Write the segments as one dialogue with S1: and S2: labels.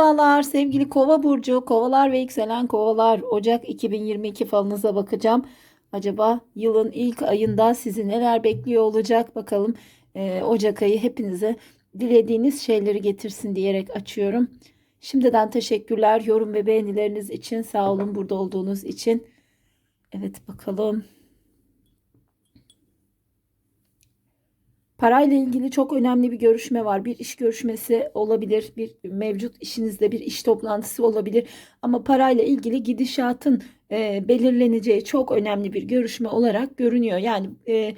S1: Merhabalar sevgili Kova burcu, Kovalar ve yükselen Kovalar. Ocak 2022 falınıza bakacağım. Acaba yılın ilk ayında sizi neler bekliyor olacak bakalım. Ee, Ocak ayı hepinize dilediğiniz şeyleri getirsin diyerek açıyorum. Şimdiden teşekkürler yorum ve beğenileriniz için. Sağ olun burada olduğunuz için. Evet bakalım. Parayla ilgili çok önemli bir görüşme var. Bir iş görüşmesi olabilir, bir mevcut işinizde bir iş toplantısı olabilir. Ama parayla ilgili gidişatın e, belirleneceği çok önemli bir görüşme olarak görünüyor. Yani e,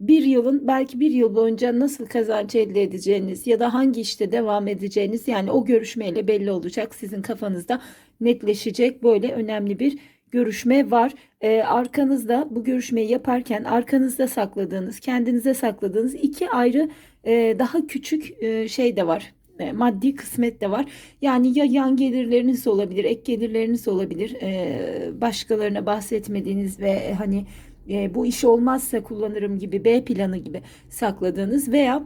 S1: bir yılın belki bir yıl boyunca nasıl kazanç elde edeceğiniz ya da hangi işte devam edeceğiniz yani o görüşmeyle belli olacak. Sizin kafanızda netleşecek böyle önemli bir görüşme var. Ee, arkanızda bu görüşmeyi yaparken arkanızda sakladığınız, kendinize sakladığınız iki ayrı e, daha küçük e, şey de var. E, maddi kısmet de var. Yani ya yan gelirleriniz olabilir, ek gelirleriniz olabilir. E, başkalarına bahsetmediğiniz ve hani e, bu iş olmazsa kullanırım gibi B planı gibi sakladığınız veya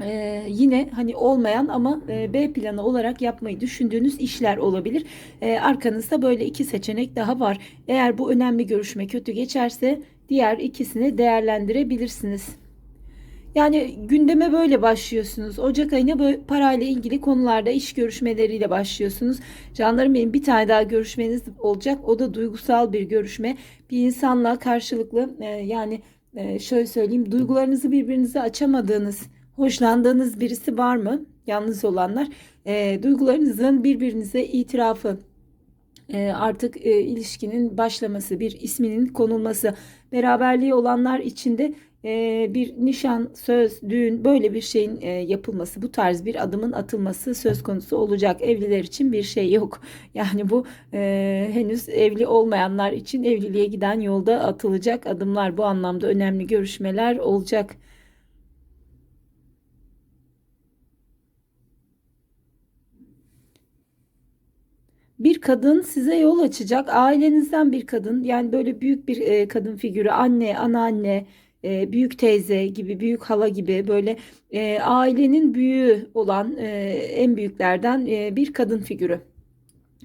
S1: ee, yine hani olmayan ama e, B planı olarak yapmayı düşündüğünüz işler olabilir. Ee, arkanızda böyle iki seçenek daha var. Eğer bu önemli görüşme kötü geçerse diğer ikisini değerlendirebilirsiniz. Yani gündeme böyle başlıyorsunuz. Ocak ayına böyle parayla ilgili konularda iş görüşmeleriyle başlıyorsunuz. Canlarım benim bir tane daha görüşmeniz olacak. O da duygusal bir görüşme. Bir insanla karşılıklı e, yani e, şöyle söyleyeyim duygularınızı birbirinize açamadığınız Hoşlandığınız birisi var mı? Yalnız olanlar e, duygularınızın birbirinize itirafı, e, artık e, ilişkinin başlaması, bir isminin konulması, beraberliği olanlar içinde e, bir nişan, söz, düğün böyle bir şeyin e, yapılması, bu tarz bir adımın atılması söz konusu olacak. Evliler için bir şey yok. Yani bu e, henüz evli olmayanlar için evliliğe giden yolda atılacak adımlar bu anlamda önemli görüşmeler olacak. Bir kadın size yol açacak. Ailenizden bir kadın yani böyle büyük bir e, kadın figürü anne, anneanne, e, büyük teyze gibi, büyük hala gibi böyle e, ailenin büyüğü olan e, en büyüklerden e, bir kadın figürü.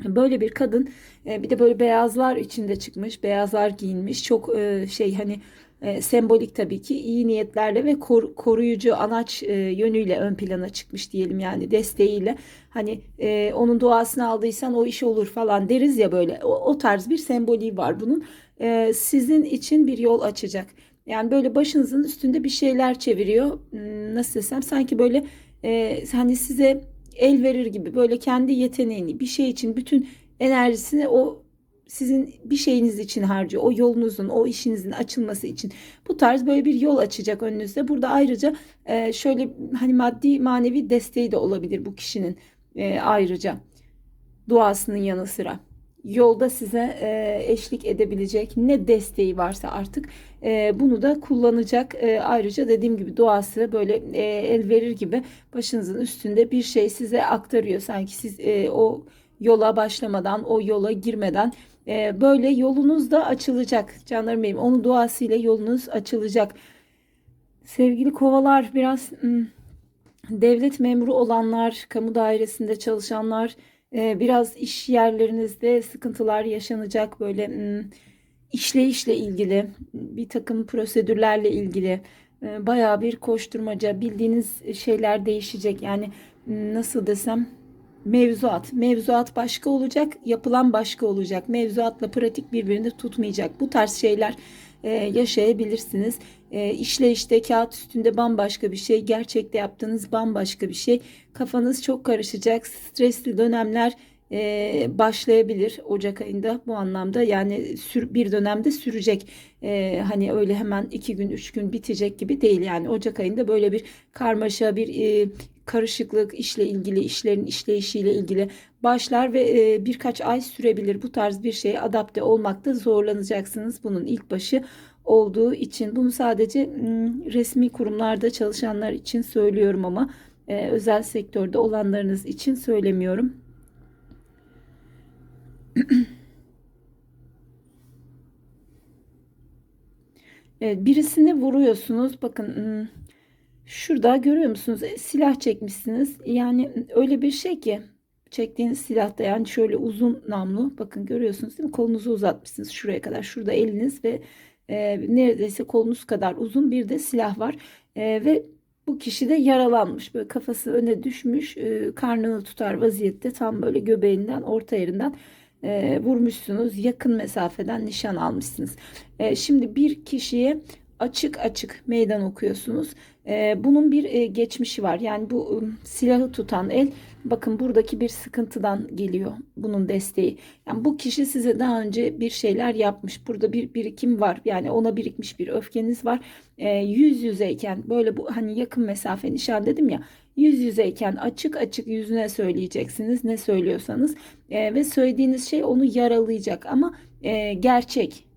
S1: Böyle bir kadın e, bir de böyle beyazlar içinde çıkmış, beyazlar giyinmiş. Çok e, şey hani e, sembolik tabii ki iyi niyetlerle ve kor, koruyucu anaç e, yönüyle ön plana çıkmış diyelim yani desteğiyle. Hani e, onun duasını aldıysan o iş olur falan deriz ya böyle. O, o tarz bir semboliği var bunun. E, sizin için bir yol açacak. Yani böyle başınızın üstünde bir şeyler çeviriyor. Hmm, nasıl desem sanki böyle e, hani size el verir gibi böyle kendi yeteneğini bir şey için bütün enerjisini o sizin bir şeyiniz için harcıyor. O yolunuzun, o işinizin açılması için. Bu tarz böyle bir yol açacak önünüzde. Burada ayrıca e, şöyle hani maddi manevi desteği de olabilir bu kişinin e, ayrıca duasının yanı sıra. Yolda size e, eşlik edebilecek ne desteği varsa artık bunu da kullanacak. ayrıca dediğim gibi duası böyle el verir gibi başınızın üstünde bir şey size aktarıyor. Sanki siz o yola başlamadan, o yola girmeden e, böyle yolunuz da açılacak. Canlarım benim onun duasıyla yolunuz açılacak. Sevgili kovalar biraz hmm, devlet memuru olanlar, kamu dairesinde çalışanlar e, biraz iş yerlerinizde sıkıntılar yaşanacak böyle hmm, işleyişle ilgili bir takım prosedürlerle ilgili e, bayağı bir koşturmaca bildiğiniz şeyler değişecek yani nasıl desem Mevzuat. Mevzuat başka olacak, yapılan başka olacak. Mevzuatla pratik birbirini tutmayacak. Bu tarz şeyler e, yaşayabilirsiniz. E, işte kağıt üstünde bambaşka bir şey, gerçekte yaptığınız bambaşka bir şey. Kafanız çok karışacak. Stresli dönemler e, başlayabilir Ocak ayında bu anlamda yani sür, bir dönemde sürecek e, hani öyle hemen iki gün üç gün bitecek gibi değil yani Ocak ayında böyle bir karmaşa bir e, karışıklık işle ilgili işlerin işleyişiyle ilgili başlar ve e, birkaç ay sürebilir bu tarz bir şeye adapte olmakta zorlanacaksınız bunun ilk başı olduğu için bunu sadece resmi kurumlarda çalışanlar için söylüyorum ama e, özel sektörde olanlarınız için söylemiyorum. Birisini vuruyorsunuz. Bakın şurada görüyor musunuz? E, silah çekmişsiniz. Yani öyle bir şey ki çektiğiniz silahta yani şöyle uzun namlu bakın görüyorsunuz değil mi? Kolunuzu uzatmışsınız şuraya kadar. Şurada eliniz ve e, neredeyse kolunuz kadar uzun bir de silah var. E, ve bu kişi de yaralanmış. Böyle kafası öne düşmüş, e, karnını tutar vaziyette tam böyle göbeğinden, orta yerinden e, vurmuşsunuz. Yakın mesafeden nişan almışsınız. E, şimdi bir kişiye açık açık meydan okuyorsunuz. E, bunun bir e, geçmişi var. Yani bu silahı tutan el bakın buradaki bir sıkıntıdan geliyor bunun desteği. Yani bu kişi size daha önce bir şeyler yapmış. Burada bir birikim var. Yani ona birikmiş bir öfkeniz var. E, yüz yüzeyken böyle bu hani yakın mesafe nişan dedim ya yüz yüzeyken açık açık yüzüne söyleyeceksiniz ne söylüyorsanız E, ve söylediğiniz şey onu yaralayacak ama e, gerçek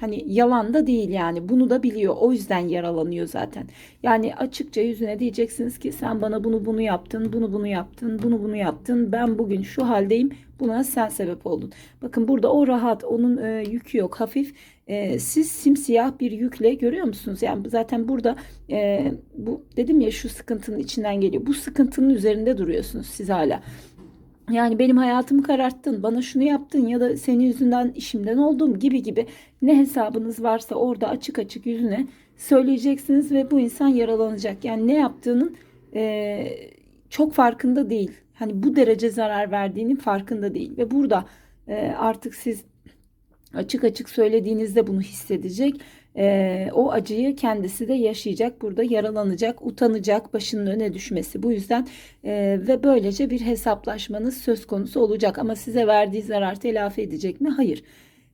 S1: Hani yalan da değil yani bunu da biliyor o yüzden yaralanıyor zaten. Yani açıkça yüzüne diyeceksiniz ki sen bana bunu bunu yaptın, bunu bunu yaptın, bunu bunu yaptın. Ben bugün şu haldeyim buna sen sebep oldun. Bakın burada o rahat onun e, yükü yok hafif. E, siz simsiyah bir yükle görüyor musunuz? Yani zaten burada e, bu dedim ya şu sıkıntının içinden geliyor. Bu sıkıntının üzerinde duruyorsunuz siz hala. Yani benim hayatımı kararttın, bana şunu yaptın ya da senin yüzünden işimden oldum gibi gibi ne hesabınız varsa orada açık açık yüzüne söyleyeceksiniz ve bu insan yaralanacak. Yani ne yaptığının e, çok farkında değil. Hani bu derece zarar verdiğinin farkında değil ve burada e, artık siz açık açık söylediğinizde bunu hissedecek. Ee, o acıyı kendisi de yaşayacak. Burada yaralanacak, utanacak, başının öne düşmesi. Bu yüzden e, ve böylece bir hesaplaşmanız söz konusu olacak. Ama size verdiği zarar telafi edecek mi? Hayır.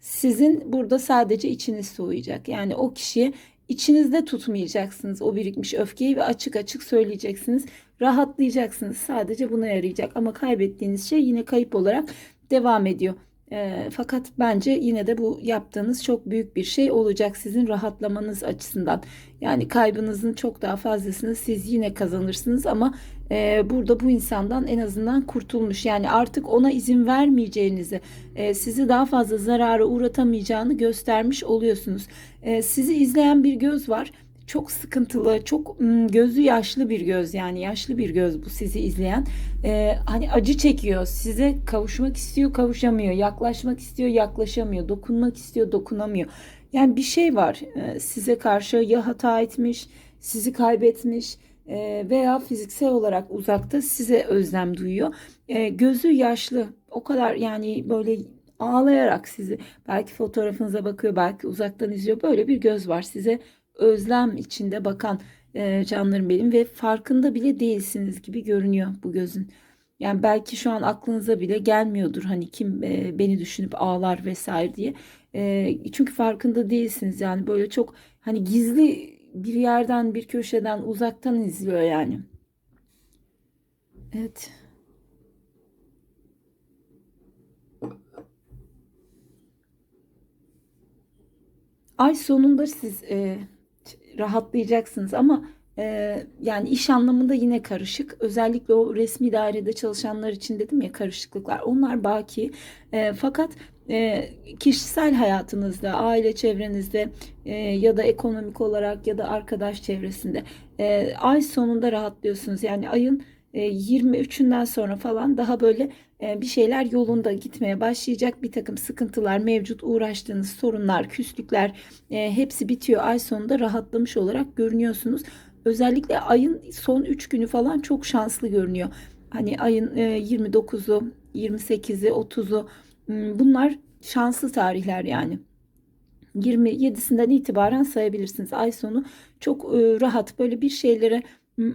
S1: Sizin burada sadece içiniz soğuyacak. Yani o kişiye içinizde tutmayacaksınız o birikmiş öfkeyi ve açık açık söyleyeceksiniz. Rahatlayacaksınız. Sadece buna yarayacak. Ama kaybettiğiniz şey yine kayıp olarak devam ediyor. E, fakat bence yine de bu yaptığınız çok büyük bir şey olacak sizin rahatlamanız açısından. Yani kaybınızın çok daha fazlasını siz yine kazanırsınız ama e, burada bu insandan en azından kurtulmuş. Yani artık ona izin vermeyeceğinizi, e, sizi daha fazla zarara uğratamayacağını göstermiş oluyorsunuz. E, sizi izleyen bir göz var çok sıkıntılı, çok gözü yaşlı bir göz yani yaşlı bir göz bu sizi izleyen. Ee, hani acı çekiyor, size kavuşmak istiyor, kavuşamıyor, yaklaşmak istiyor, yaklaşamıyor, dokunmak istiyor, dokunamıyor. Yani bir şey var ee, size karşı ya hata etmiş, sizi kaybetmiş e, veya fiziksel olarak uzakta size özlem duyuyor. E, gözü yaşlı, o kadar yani böyle ağlayarak sizi belki fotoğrafınıza bakıyor, belki uzaktan izliyor. Böyle bir göz var size özlem içinde bakan e, canlarım benim ve farkında bile değilsiniz gibi görünüyor bu gözün. Yani belki şu an aklınıza bile gelmiyordur hani kim e, beni düşünüp ağlar vesaire diye. E, çünkü farkında değilsiniz yani böyle çok hani gizli bir yerden bir köşeden uzaktan izliyor yani. Evet. Ay sonunda siz e, rahatlayacaksınız ama e, yani iş anlamında yine karışık. Özellikle o resmi dairede çalışanlar için dedim ya karışıklıklar. Onlar baki. E, fakat e, kişisel hayatınızda, aile çevrenizde e, ya da ekonomik olarak ya da arkadaş çevresinde e, ay sonunda rahatlıyorsunuz. Yani ayın 23'ünden e, sonra falan daha böyle e, bir şeyler yolunda gitmeye başlayacak. Bir takım sıkıntılar mevcut, uğraştığınız sorunlar, küslükler e, hepsi bitiyor. Ay sonunda rahatlamış olarak görünüyorsunuz. Özellikle ayın son 3 günü falan çok şanslı görünüyor. Hani ayın 29'u, 28'i, 30'u bunlar şanslı tarihler yani. 27'sinden itibaren sayabilirsiniz. Ay sonu çok rahat böyle bir şeylere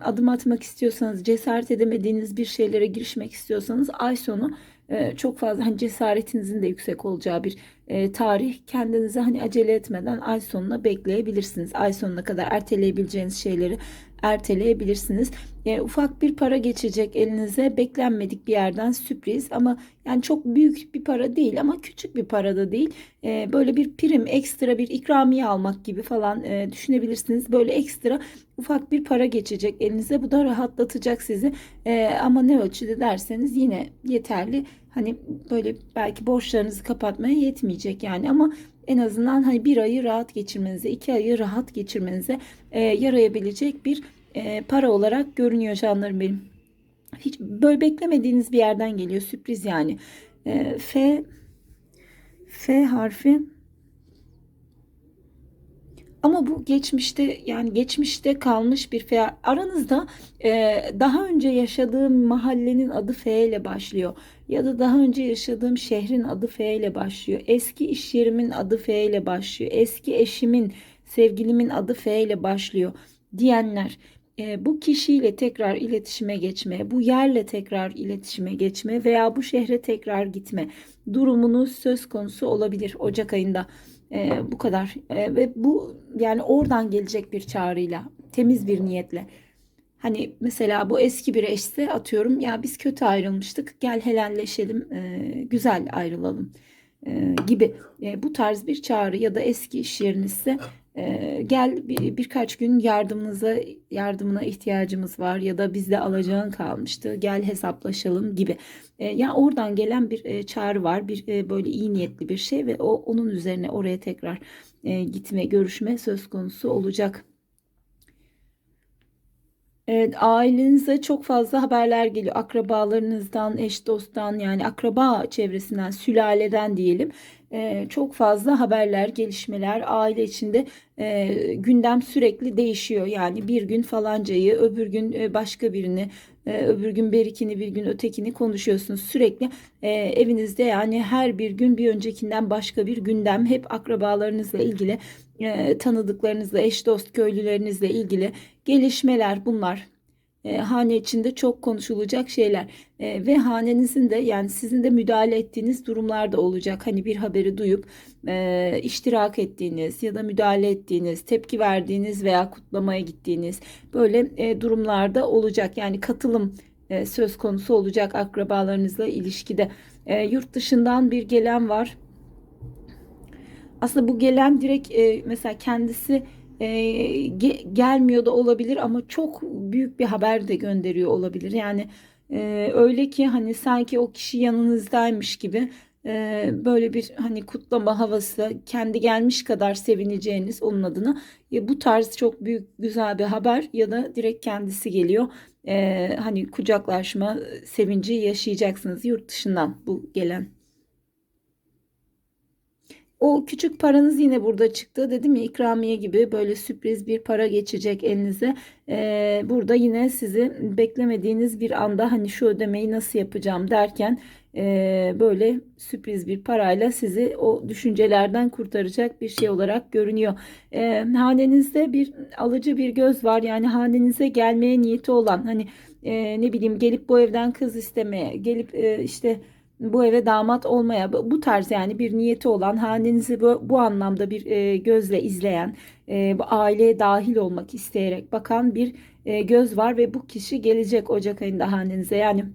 S1: adım atmak istiyorsanız, cesaret edemediğiniz bir şeylere girişmek istiyorsanız ay sonu e, çok fazla hani cesaretinizin de yüksek olacağı bir e, tarih. Kendinize hani acele etmeden ay sonuna bekleyebilirsiniz. Ay sonuna kadar erteleyebileceğiniz şeyleri erteleyebilirsiniz. E, ufak bir para geçecek elinize beklenmedik bir yerden sürpriz ama yani çok büyük bir para değil ama küçük bir para da değil. E, böyle bir prim ekstra bir ikramiye almak gibi falan e, düşünebilirsiniz. Böyle ekstra ufak bir para geçecek elinize bu da rahatlatacak sizi e, ama ne ölçüde derseniz yine yeterli. Hani böyle belki borçlarınızı kapatmaya yetmeyecek yani ama en azından hani bir ayı rahat geçirmenize, iki ayı rahat geçirmenize e, yarayabilecek bir e, para olarak görünüyor canlarım benim. Hiç böyle beklemediğiniz bir yerden geliyor. Sürpriz yani. E, F F harfi ama bu geçmişte yani geçmişte kalmış bir F. Aranızda e, daha önce yaşadığım mahallenin adı F ile başlıyor. Ya da daha önce yaşadığım şehrin adı F ile başlıyor. Eski iş yerimin adı F ile başlıyor. Eski eşimin, sevgilimin adı F ile başlıyor diyenler e, bu kişiyle tekrar iletişime geçme, bu yerle tekrar iletişime geçme veya bu şehre tekrar gitme durumunuz söz konusu olabilir Ocak ayında. E, bu kadar E, ve bu yani oradan gelecek bir çağrıyla, temiz bir niyetle. Hani mesela bu eski bir eşse atıyorum ya biz kötü ayrılmıştık gel helalleşelim e, güzel ayrılalım e, gibi E, bu tarz bir çağrı ya da eski iş yerinizse e, gel bir, birkaç gün yardımınıza yardımına ihtiyacımız var ya da bizde alacağın kalmıştı gel hesaplaşalım gibi. E, yani oradan gelen bir e, çağrı var bir e, böyle iyi niyetli bir şey ve o onun üzerine oraya tekrar e, gitme görüşme söz konusu olacak. Evet, ailenize çok fazla haberler geliyor. Akrabalarınızdan, eş dosttan yani akraba çevresinden, sülaleden diyelim. Ee, çok fazla haberler, gelişmeler aile içinde e, gündem sürekli değişiyor. Yani bir gün falancayı, öbür gün e, başka birini, e, öbür gün berikini, bir gün ötekini konuşuyorsunuz. Sürekli e, evinizde yani her bir gün bir öncekinden başka bir gündem hep akrabalarınızla ilgili e, tanıdıklarınızla, eş dost köylülerinizle ilgili gelişmeler bunlar. E, hane içinde çok konuşulacak şeyler e, ve hanenizin de yani sizin de müdahale ettiğiniz durumlar da olacak. Hani bir haberi duyup e, iştirak ettiğiniz ya da müdahale ettiğiniz, tepki verdiğiniz veya kutlamaya gittiğiniz böyle e, durumlarda olacak. Yani katılım e, söz konusu olacak akrabalarınızla ilişkide. E, yurt dışından bir gelen var aslında bu gelen direkt e, mesela kendisi e, ge, gelmiyor da olabilir ama çok büyük bir haber de gönderiyor olabilir. Yani e, öyle ki hani sanki o kişi yanınızdaymış gibi e, böyle bir hani kutlama havası kendi gelmiş kadar sevineceğiniz onun adına e, bu tarz çok büyük güzel bir haber ya da direkt kendisi geliyor. E, hani kucaklaşma sevinci yaşayacaksınız yurt dışından bu gelen. O küçük paranız yine burada çıktı. Dedim ya ikramiye gibi böyle sürpriz bir para geçecek elinize. Ee, burada yine sizi beklemediğiniz bir anda hani şu ödemeyi nasıl yapacağım derken e, böyle sürpriz bir parayla sizi o düşüncelerden kurtaracak bir şey olarak görünüyor. Ee, hanenizde bir alıcı bir göz var. Yani hanenize gelmeye niyeti olan hani e, ne bileyim gelip bu evden kız istemeye gelip e, işte bu eve damat olmaya bu tarz yani bir niyeti olan hanenizi bu, bu anlamda bir e, gözle izleyen e, bu aileye dahil olmak isteyerek bakan bir e, göz var ve bu kişi gelecek Ocak ayında hanenize. Yani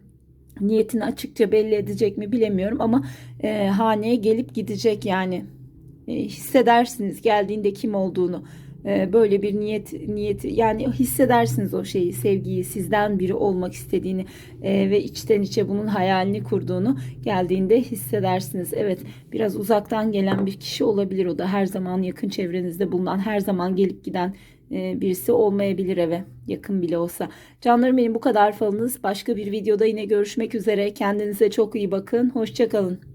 S1: niyetini açıkça belli edecek mi bilemiyorum ama e, haneye gelip gidecek yani hissedersiniz geldiğinde kim olduğunu ee, böyle bir niyet niyeti yani hissedersiniz o şeyi sevgiyi sizden biri olmak istediğini e, ve içten içe bunun hayalini kurduğunu geldiğinde hissedersiniz. Evet biraz uzaktan gelen bir kişi olabilir o da her zaman yakın çevrenizde bulunan her zaman gelip giden e, birisi olmayabilir eve yakın bile olsa. Canlarım benim bu kadar falınız. Başka bir videoda yine görüşmek üzere. Kendinize çok iyi bakın. Hoşçakalın.